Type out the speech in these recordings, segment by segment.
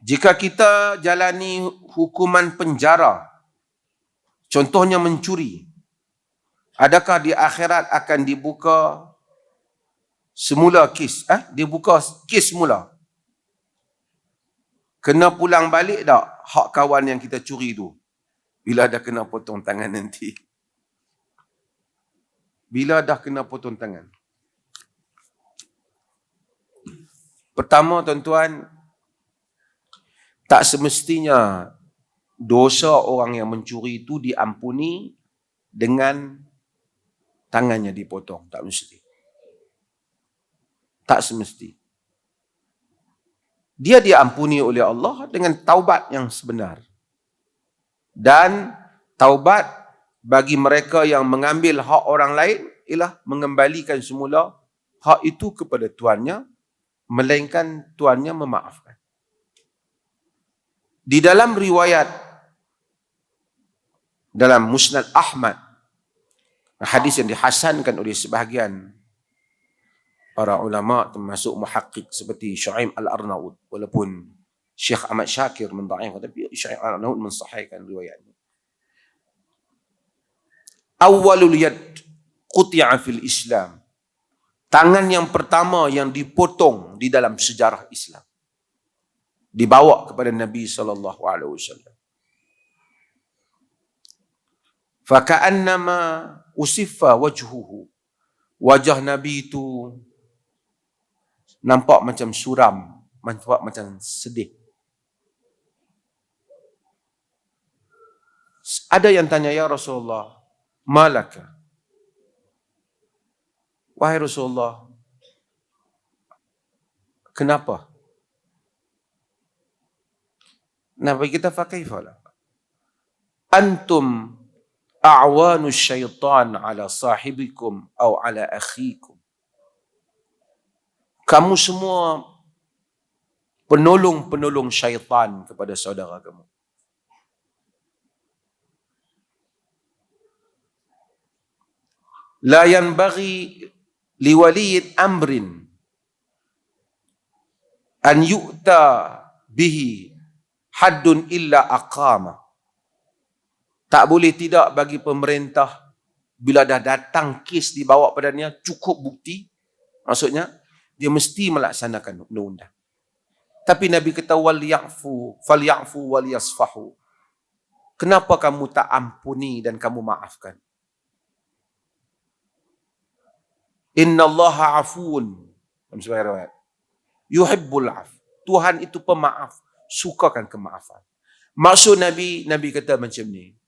Jika kita jalani hukuman penjara, contohnya mencuri, adakah di akhirat akan dibuka semula kes? Eh? Dibuka kes semula. Kena pulang balik tak hak kawan yang kita curi tu? Bila dah kena potong tangan nanti. Bila dah kena potong tangan. Pertama tuan-tuan, tak semestinya dosa orang yang mencuri itu diampuni dengan tangannya dipotong. Tak mesti. Tak semesti. Dia diampuni oleh Allah dengan taubat yang sebenar. Dan taubat bagi mereka yang mengambil hak orang lain ialah mengembalikan semula hak itu kepada tuannya melainkan tuannya memaafkan. Di dalam riwayat dalam Musnad Ahmad hadis yang dihasankan oleh sebahagian para ulama termasuk muhakkik seperti Syuaib Al-Arnaud walaupun Syekh Ahmad Syakir mendhaifkan tapi Syuaib Al-Arnaud mensahihkan riwayat ini. Awwalul yad quti'a fil Islam. Tangan yang pertama yang dipotong di dalam sejarah Islam dibawa kepada Nabi sallallahu alaihi wasallam. Faka'annama usiffa wajhuhu. Wajah Nabi itu nampak macam suram, nampak macam sedih. Ada yang tanya, Ya Rasulullah, malaka? Wahai Rasulullah, kenapa? Nabi kita fakaifa Antum a'wanu syaitan ala sahibikum atau ala akhikum. Kamu semua penolong-penolong syaitan kepada saudara kamu. La yanbaghi liwaliyid amrin an yu'ta bihi haddun illa aqama. Tak boleh tidak bagi pemerintah bila dah datang kes dibawa padanya cukup bukti. Maksudnya dia mesti melaksanakan undang-undang. Tapi Nabi kata wal ya'fu fal ya'fu wal yasfahu. Kenapa kamu tak ampuni dan kamu maafkan? Inna Allah afun. Dalam sebuah riwayat. Yuhibbul af. Tuhan itu pemaaf sukakan kemaafan. Maksud Nabi, Nabi kata macam ni.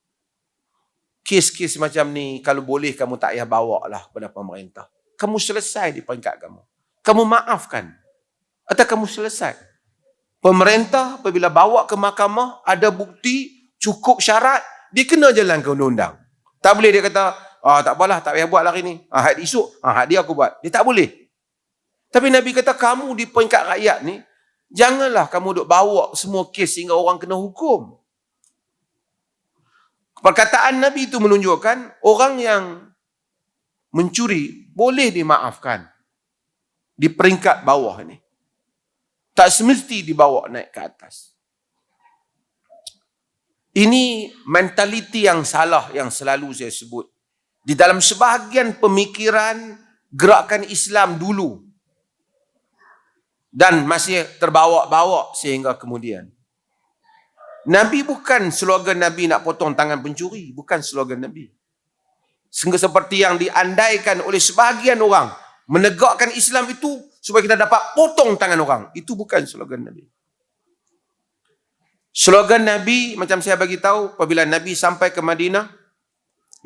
Kes-kes macam ni, kalau boleh kamu tak payah bawa lah kepada pemerintah. Kamu selesai di peringkat kamu. Kamu maafkan. Atau kamu selesai. Pemerintah apabila bawa ke mahkamah, ada bukti, cukup syarat, dia kena jalankan undang-undang. Tak boleh dia kata, ah tak apalah, tak payah buat hari ni. Ah, had esok, ah, had dia aku buat. Dia tak boleh. Tapi Nabi kata, kamu di peringkat rakyat ni, Janganlah kamu duk bawa semua kes sehingga orang kena hukum. Perkataan Nabi itu menunjukkan orang yang mencuri boleh dimaafkan di peringkat bawah ini. Tak semesti dibawa naik ke atas. Ini mentaliti yang salah yang selalu saya sebut. Di dalam sebahagian pemikiran gerakan Islam dulu dan masih terbawa-bawa sehingga kemudian. Nabi bukan slogan Nabi nak potong tangan pencuri, bukan slogan Nabi. Sehingga seperti yang diandaikan oleh sebahagian orang menegakkan Islam itu supaya kita dapat potong tangan orang, itu bukan slogan Nabi. Slogan Nabi macam saya bagi tahu apabila Nabi sampai ke Madinah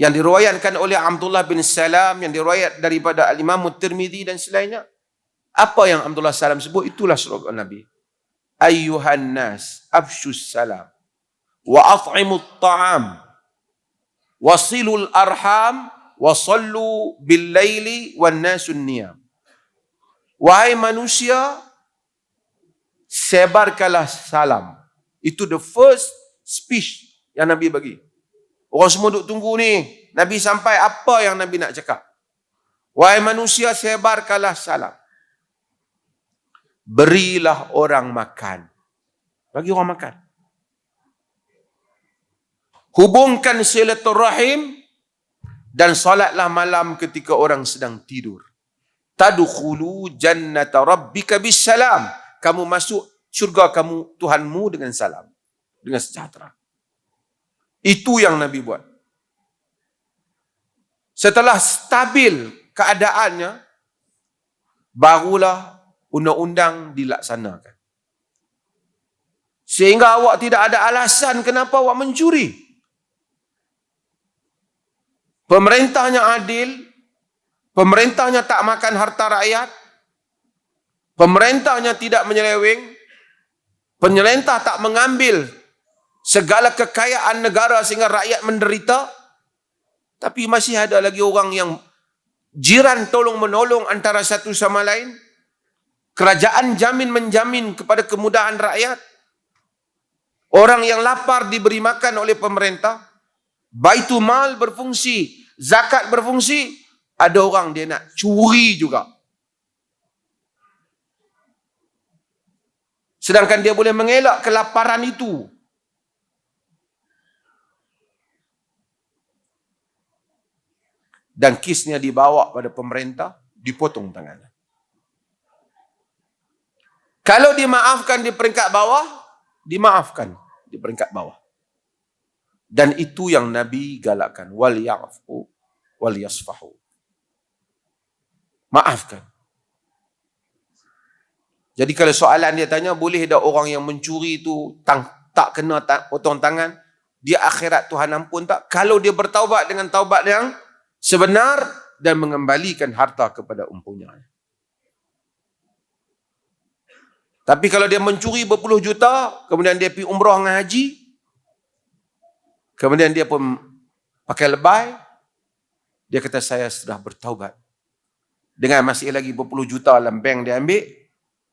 yang diriwayatkan oleh Abdullah bin Salam yang diriwayat daripada Al-Imam Tirmizi dan selainnya apa yang Abdullah Salam sebut itulah slogan Nabi. Ayyuhan nas afshus salam wa at'imut ta'am wasilul arham wa sallu bil laili wan nasun niyam. Wahai manusia sebarkanlah salam. Itu the first speech yang Nabi bagi. Orang semua duk tunggu ni. Nabi sampai apa yang Nabi nak cakap. Wahai manusia sebarkanlah salam berilah orang makan. Bagi orang makan. Hubungkan silaturahim dan salatlah malam ketika orang sedang tidur. Tadkhulu jannata rabbika bisalam. Kamu masuk syurga kamu Tuhanmu dengan salam. Dengan sejahtera. Itu yang Nabi buat. Setelah stabil keadaannya, barulah undang-undang dilaksanakan. Sehingga awak tidak ada alasan kenapa awak mencuri. Pemerintahnya adil, pemerintahnya tak makan harta rakyat, pemerintahnya tidak menyeleweng, pemerintah tak mengambil segala kekayaan negara sehingga rakyat menderita, tapi masih ada lagi orang yang jiran tolong menolong antara satu sama lain. Kerajaan jamin menjamin kepada kemudahan rakyat. Orang yang lapar diberi makan oleh pemerintah. Baitul mal berfungsi, zakat berfungsi. Ada orang dia nak curi juga. Sedangkan dia boleh mengelak kelaparan itu. dan kisnya dibawa pada pemerintah, dipotong tangannya. Kalau dimaafkan di peringkat bawah, dimaafkan di peringkat bawah. Dan itu yang Nabi galakkan. Wal ya'fu wal yasfahu. Maafkan. Jadi kalau soalan dia tanya, boleh tak orang yang mencuri itu tang, tak kena tak, potong tangan? Dia akhirat Tuhan ampun tak? Kalau dia bertaubat dengan taubat yang sebenar dan mengembalikan harta kepada umpunya. Tapi kalau dia mencuri berpuluh juta, kemudian dia pergi umrah dengan haji, kemudian dia pun pakai lebay, dia kata saya sudah bertaubat. Dengan masih lagi berpuluh juta dalam bank dia ambil,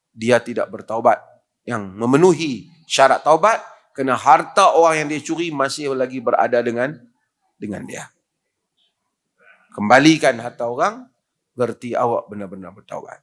dia tidak bertaubat. Yang memenuhi syarat taubat, kena harta orang yang dia curi masih lagi berada dengan dengan dia kembalikan harta orang, berarti awak benar-benar bertaubat.